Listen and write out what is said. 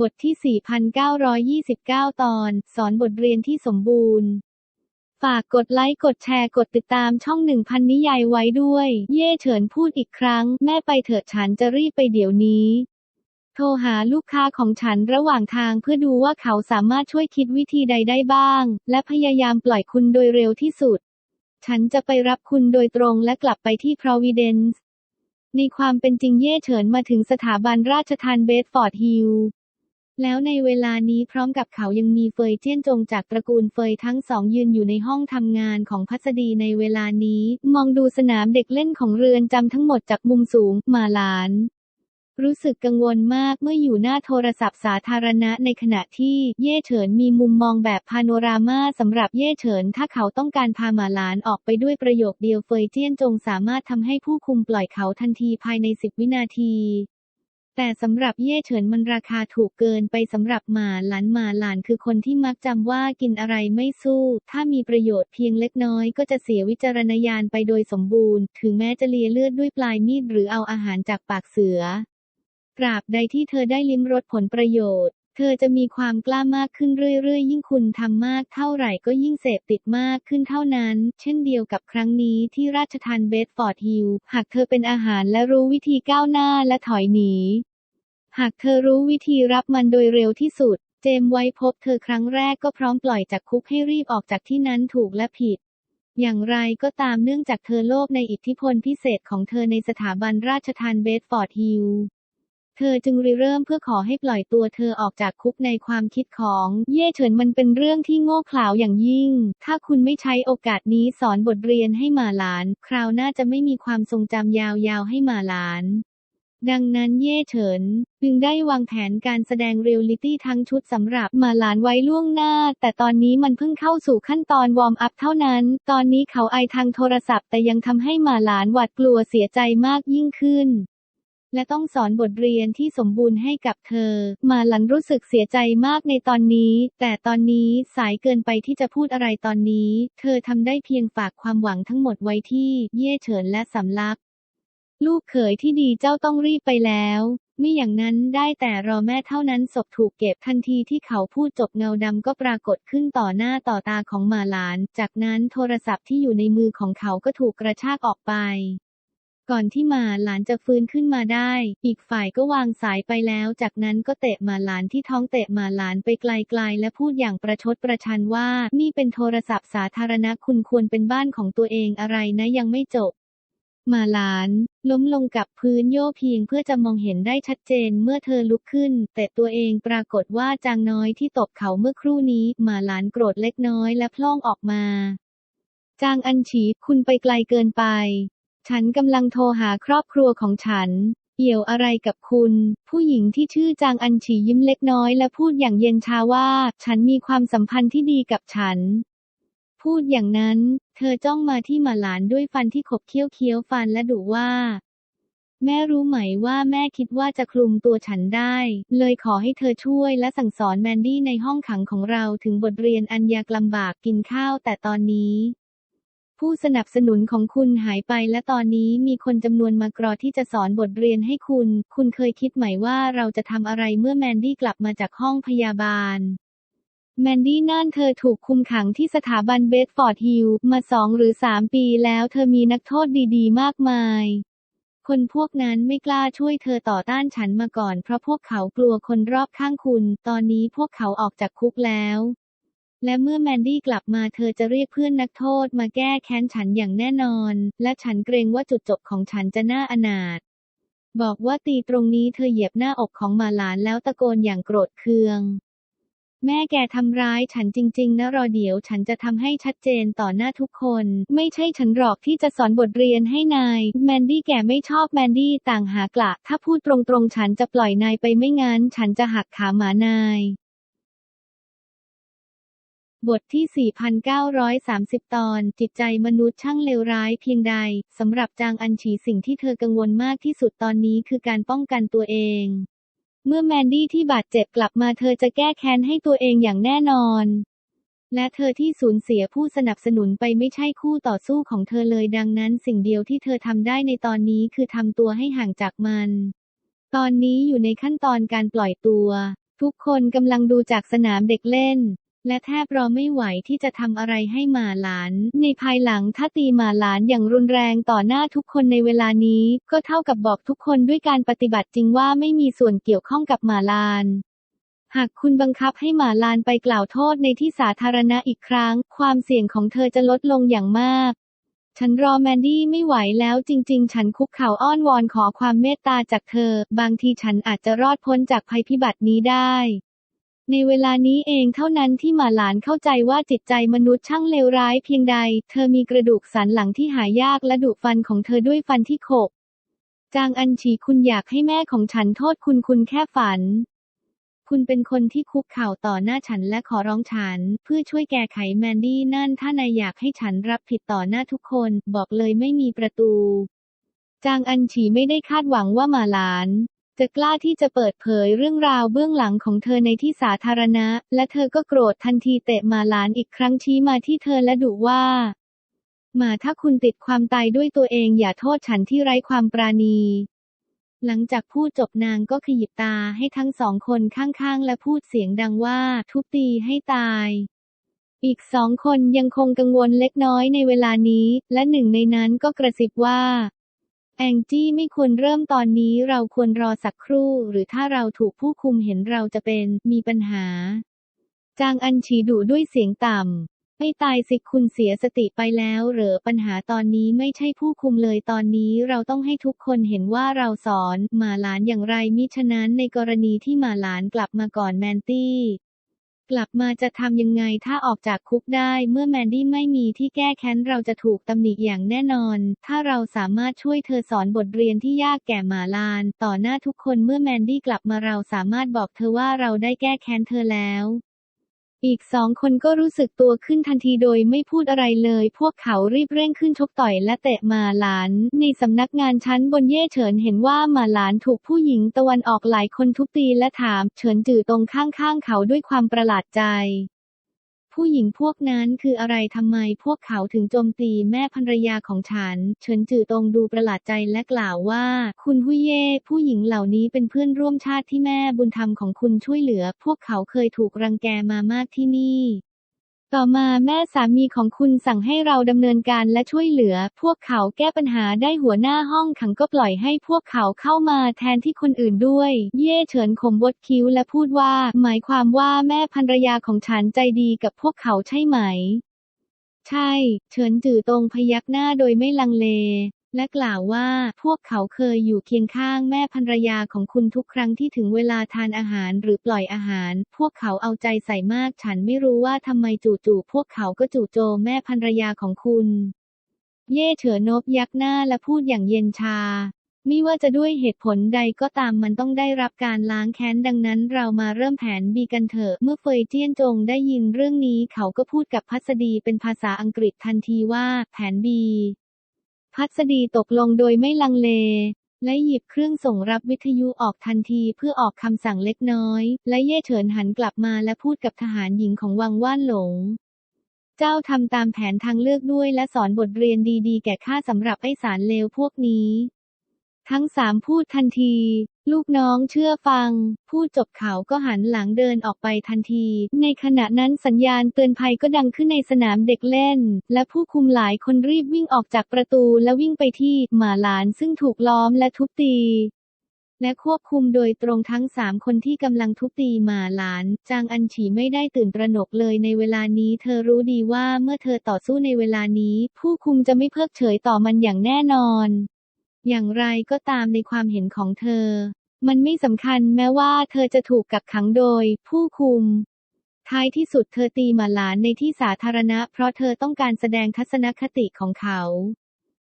บทที่ 4,929 ตอน สอนบทเรียนที่สมบูรณ์ ฝากกดไลค์ กดแชร์ กดติดตามช่อง1000นิยายไว้ด้วย เย่เฉินพูดอีกครั้ง แม่ไปเถอะฉันจะรีบไปเดี๋ยวนี้ โทรหาลูกค้าของฉันระหว่างทางเพื่อดูว่าเขาสามารถช่วยคิดวิธีใดได้บ้าง และพยายามปล่อยคุณโดยเร็วที่สุด ฉันจะไปรับคุณโดยตรงและกลับไปที่ Providence ในความเป็นจริงเย่เฉินมาถึงสถาบันราชทานเบดฟอร์ดฮิลล์ แล้วในเวลานี้พร้อมกับเขายังมีเฟยเจี้ยนจงจากตระกูลเฟยทั้งสองยืนอยู่ในห้องทำงานของพัสดีในเวลานี้ มองดูสนามเด็กเล่นของเรือนจำทั้งหมดจากมุมสูงมาหลาน รู้สึกกังวลมากเมื่ออยู่หน้าโทรศัพท์สาธารณะในขณะที่เย่เฉินมีมุมมองแบบพาโนรามาสำหรับเย่เฉิน ถ้าเขาต้องการพาหมาหลานออกไปด้วยประโยคเดียวเฟยเจี้ยนจงสามารถทำให้ผู้คุมปล่อยเขาทันทีภายในสิบวินาที แต่สำหรับเย่เฉินมันราคาถูกเกินไปสำหรับหมาหลานหมาหลานคือคนที่มักจำว่ากินอะไรไม่สู้ ถ้ามีประโยชน์เพียงเล็กน้อยก็จะเสียวิจารณญาณไปโดยสมบูรณ์ ถึงแม้จะเลียเลือดด้วยปลายมีดหรือเอาอาหารจากปากเสือตราบใดที่เธอได้ลิ้มรสผลประโยชน์ เธอจะมีความกล้ามากขึ้นเรื่อยๆ ยิ่งคุณทำมากเท่าไหร่ก็ยิ่งเสพติดมากขึ้นเท่านั้น เช่นเดียวกับครั้งนี้ที่ราชทานเบดฟอร์ดฮิลหากเธอเป็นอาหารและรู้วิธีก้าวหน้าและถอยหนี หากเธอรู้วิธีรับมันโดยเร็วที่สุด เจมส์ไว้พบเธอครั้งแรกก็พร้อมปล่อยจากคุกให้รีบออกจากที่นั้นถูกและผิดอย่างไรก็ตามเนื่องจากเธอโลภในอิทธิพลพิเศษของเธอในสถาบันราชทานเบดฟอร์ดฮิล เธอจึงริเริ่มเพื่อขอให้ปล่อยตัวเธอออกจากคุกในความคิดของ เย่เฉินมันเป็นเรื่องที่โง่เขลาอย่างยิ่ง ถ้าคุณไม่ใช้โอกาสนี้สอนบทเรียนให้หมาหลาน คราวหน้าจะไม่มีความทรงจำยาวๆให้หมาหลานดังนั้นเย่เฉินจึงได้วางแผนการแสดงเรียลลิตี้ทั้งชุดสำหรับมาหลานไว้ล่วงหน้า แต่ตอนนี้มันเพิ่งเข้าสู่ขั้นตอนวอร์มอัพเท่านั้น ตอนนี้เขาไอทางโทรศัพท์แต่ยังทำให้มาหลานหวาดกลัวเสียใจมากยิ่งขึ้น และต้องสอนบทเรียนที่สมบูรณ์ให้กับเธอ มาหลันรู้สึกเสียใจมากในตอนนี้ แต่ตอนนี้สายเกินไปที่จะพูดอะไรตอนนี้ เธอทำได้เพียงฝากความหวังทั้งหมดไว้ที่ เย่เฉินและสำลัก ลูกเขยที่ดีเจ้าต้องรีบไปแล้วไม่อย่างนั้นได้แต่รอแม่เท่านั้นศพถูกเก็บทันทีที่เขาพูดจบเงาดำก็ปรากฏขึ้นต่อหน้าต่อตาของมาหลาน จากนั้นโทรศัพท์ที่อยู่ในมือของเขาก็ถูกกระชากออกไป ก่อนที่หมาหลานจะฟื้นขึ้นมาได้ อีกฝ่ายก็วางสายไปแล้ว จากนั้นก็เตะหมาหลานที่ท้องเตะหมาหลานไปไกลๆ และพูดอย่างประชดประชันว่า นี่เป็นโทรศัพท์สาธารณะคุณควรเป็นบ้านของตัวเองอะไรนะยังไม่จบมาหลาน ล้มลงกับพื้นโยเพียงเพื่อจะมองเห็นได้ชัดเจนเมื่อเธอลุกขึ้น แต่ตัวเองปรากฏว่าจางน้อยที่ตบเขาเมื่อครู่นี้มาหลานโกรธเล็กน้อยและพล่องออกมา จางอันฉีคุณไปไกลเกินไป ฉันกำลังโทรหาครอบครัวของฉัน เกี่ยวอะไรกับคุณ ผู้หญิงที่ชื่อจางอันฉียิ้มเล็กน้อยและพูดอย่างเย็นชาว่า ฉันมีความสัมพันธ์ที่ดีกับฉัน พูดอย่างนั้น เธอจ้องมาที่หมาหลานด้วยฟันที่ขบเคี้ยวเคี้ยวฟันและดุว่าแม่รู้ไหมว่าแม่คิดว่าจะคลุมตัวฉันได้ เลยขอให้เธอช่วยและสั่งสอนแมนดี้ในห้องขังของเราถึงบทเรียนอันยากลำบากกินข้าวแต่ตอนนี้ ผู้สนับสนุนของคุณหายไปและตอนนี้มีคนจำนวนมากรอที่จะสอนบทเรียนให้คุณ คุณเคยคิดไหมว่าเราจะทำอะไรเมื่อแมนดี้กลับมาจากห้องพยาบาล แมนดี้นั่นเธอถูกคุมขังที่สถาบันเบดฟอร์ดฮิลมาสองหรือสามปีแล้วเธอมีนักโทษดีๆ มากมาย คนพวกนั้นไม่กล้าช่วยเธอต่อต้านฉันมาก่อน เพราะพวกเขากลัวคนรอบข้างคุณ ตอนนี้พวกเขาออกจากคุกแล้ว และเมื่อแมนดี้กลับมาเธอจะเรียกเพื่อนนักโทษมาแก้แค้นฉันอย่างแน่นอน และฉันเกรงว่าจุดจบของฉันจะน่าอนาถบอกว่าตีตรงนี้เธอเหยียบหน้าอกของมาหลานแล้วตะโกนอย่างโกรธเคือง แม่แกทำร้ายฉันจริง ๆ นะรอเดี๋ยวฉันจะทำให้ชัดเจนต่อหน้าทุกคน ไม่ใช่ฉันหรอกที่จะสอนบทเรียนให้นาย แมนดี้แกไม่ชอบแมนดี้ต่างหากละถ้าพูดตรงๆ ฉันจะปล่อยนายไปไม่งั้น ฉันจะหักขาหมานาย บทที่ 4,930 ตอน จิตใจมนุษย์ช่างเลวร้ายเพียงใด สำหรับจางอันฉีสิ่งที่เธอกังวลมากที่สุดตอนนี้คือการป้องกันตัวเอง เมื่อแมนดี้ที่บาดเจ็บกลับมาเธอจะแก้แค้นให้ตัวเองอย่างแน่นอน และเธอที่สูญเสียผู้สนับสนุนไปไม่ใช่คู่ต่อสู้ของเธอเลยดังนั้นสิ่งเดียวที่เธอทำได้ในตอนนี้คือทำตัวให้ห่างจากมัน ตอนนี้อยู่ในขั้นตอนการปล่อยตัว ทุกคนกำลังดูจากสนามเด็กเล่น และแทบรอไม่ไหวที่จะทำอะไรให้หมาหลาน ในภายหลังถ้าตีหมาหลานอย่างรุนแรงต่อหน้าทุกคนในเวลานี้ ก็เท่ากับบอกทุกคนด้วยการปฏิบัติจริงว่าไม่มีส่วนเกี่ยวข้องกับหมาลาน หากคุณบังคับให้หมาลานไปกล่าวโทษในที่สาธารณะอีกครั้ง ความเสี่ยงของเธอจะลดลงอย่างมากฉันรอแมนดี้ไม่ไหวแล้วจริง ๆ ฉันคุกเข่าอ้อนวอนขอความเมตตาจากเธอ บางทีฉันอาจจะรอดพ้นจากภัยพิบัตินี้ได้ ในเวลานี้เองเท่านั้นที่หมาหลานเข้าใจว่าจิตใจมนุษย์ช่างเลวร้ายเพียงใด เธอมีกระดูกสันหลังที่หายากและดุฟันของเธอด้วยฟันที่ขบ จางอันฉีคุณอยากให้แม่ของฉันโทษคุณคุณแค่ฝัน คุณเป็นคนที่คุกเข่าต่อหน้าฉันและขอร้องฉัน เพื่อช่วยแก้ไขแมนดี้นั่นถ้านายอยากให้ฉันรับผิดต่อหน้าทุกคน บอกเลยไม่มีประตู จางอันฉีไม่ได้คาดหวังว่าหมาหลาน จะกล้าที่จะเปิดเผยเรื่องราวเบื้องหลังของเธอในที่สาธารณะ และเธอก็โกรธทันทีเตะหมาหลานอีกครั้งชี้มาที่เธอและดุว่าหมาถ้าคุณติดความตายด้วยตัวเองอย่าโทษฉันที่ไร้ความปราณี หลังจากพูดจบนางก็ขยิบตาให้ทั้งสองคนข้างๆ และพูดเสียงดังว่าทุบตีให้ตายอีกสองคนยังคงกังวลเล็กน้อยในเวลานี้ และหนึ่งในนั้นก็กระซิบว่า แองจี้ไม่ควรเริ่มตอนนี้เราควรรอสักครู่ หรือถ้าเราถูกผู้คุมเห็นเราจะเป็นมีปัญหา จางอันฉีดุด้วยเสียงต่ำไม่ตายสิคุณเสียสติไปแล้วเหรอปัญหาตอนนี้ไม่ใช่ผู้คุมเลยตอนนี้เราต้องให้ทุกคนเห็นว่าเราสอนหมาหลานอย่างไรมิฉะนั้นในกรณีที่หมาหลานกลับมาก่อนแมนตี้ กลับมาจะทำยังไงถ้าออกจากคุกได้ เมื่อแมนดี้ไม่มีที่แก้แค้นเราจะถูกตำหนิอย่างแน่นอน ถ้าเราสามารถช่วยเธอสอนบทเรียนที่ยากแก่หมาลาน ต่อหน้าทุกคนเมื่อแมนดี้กลับมาเราสามารถบอกเธอว่าเราได้แก้แค้นเธอแล้ว อีกสองคนก็รู้สึกตัวขึ้นทันทีโดยไม่พูดอะไรเลย พวกเขารีบเร่งขึ้นชกต่อยและเตะมาหลาน ในสำนักงานชั้นบนเย่เฉินเห็นว่ามาหลานถูกผู้หญิงตะวันออกหลายคนทุบตีและถาม เฉินจื่อตรงข้างๆเขาด้วยความประหลาดใจ ผู้หญิงพวกนั้นคืออะไรทำไมพวกเขาถึงโจมตีแม่ภรรยาของฉัน เฉินจื่อตรงดูประหลาดใจและกล่าวว่า คุณฮุยเย่ผู้หญิงเหล่านี้เป็นเพื่อนร่วมชาติที่แม่บุญธรรมของคุณช่วยเหลือ พวกเขาเคยถูกรังแกมามากที่นี่ ต่อมาแม่สามีของคุณสั่งให้เราดำเนินการและช่วยเหลือ พวกเขาแก้ปัญหาได้หัวหน้าห้องขังก็ปล่อยให้พวกเขาเข้ามาแทนที่คนอื่นด้วย เย่เฉินขมวดคิ้วและพูดว่า หมายความว่าแม่ภรรยาของฉันใจดีกับพวกเขาใช่ไหม ใช่ เฉินจื่อตรงพยักหน้าโดยไม่ลังเล และกล่าวว่าพวกเขาเคยอยู่เคียงข้างแม่ภรรยาของคุณทุกครั้งที่ถึงเวลาทานอาหารหรือปล่อยอาหาร พวกเขาเอาใจใส่มากฉันไม่รู้ว่าทำไมจู่ๆพวกเขาก็จู่โจมแม่ภรรยาของคุณ เย่เฉินนบยักหน้าและพูดอย่างเย็นชาไม่ว่าจะด้วยเหตุผลใดก็ตามมันต้องได้รับการล้างแค้นดังนั้นเรามาเริ่มแผนบีกันเถอะ เมื่อเฟยเจี้ยนจงได้ยินเรื่องนี้เขาก็พูดกับพัสดีเป็นภาษาอังกฤษทันทีว่า แผนบี พัสดีตกลงโดยไม่ลังเล และหยิบเครื่องส่งรับวิทยุออกทันทีเพื่อออกคำสั่งเล็กน้อย และเย่เฉินหันกลับมาและพูดกับทหารหญิงของวังว่านหลง เจ้าทำตามแผนทางเลือกด้วยและสอนบทเรียนดีๆ แก่ข้าสำหรับไอสารเลวพวกนี้ ทั้งสามพูดทันที ลูกน้องเชื่อฟัง พูดจบเขาก็หันหลังเดินออกไปทันที ในขณะนั้นสัญญาณเตือนภัยก็ดังขึ้นในสนามเด็กเล่น และผู้คุมหลายคนรีบวิ่งออกจากประตูและวิ่งไปที่หมาหลานซึ่งถูกล้อมและทุบตีและควบคุมโดยตรงทั้งสามคนที่กำลังทุบตีหมาหลาน จางอันฉีไม่ได้ตื่นตระหนกเลยในเวลานี้ เธอรู้ดีว่าเมื่อเธอต่อสู้ในเวลานี้ ผู้คุมจะไม่เพิกเฉยต่อมันอย่างแน่นอน อย่างไรก็ตามในความเห็นของเธอ มันไม่สำคัญแม้ว่าเธอจะถูกกักขังโดย ผู้คุม ท้ายที่สุดเธอตีหมาหลานในที่สาธารณะ เพราะเธอต้องการแสดงทัศนคติของเขา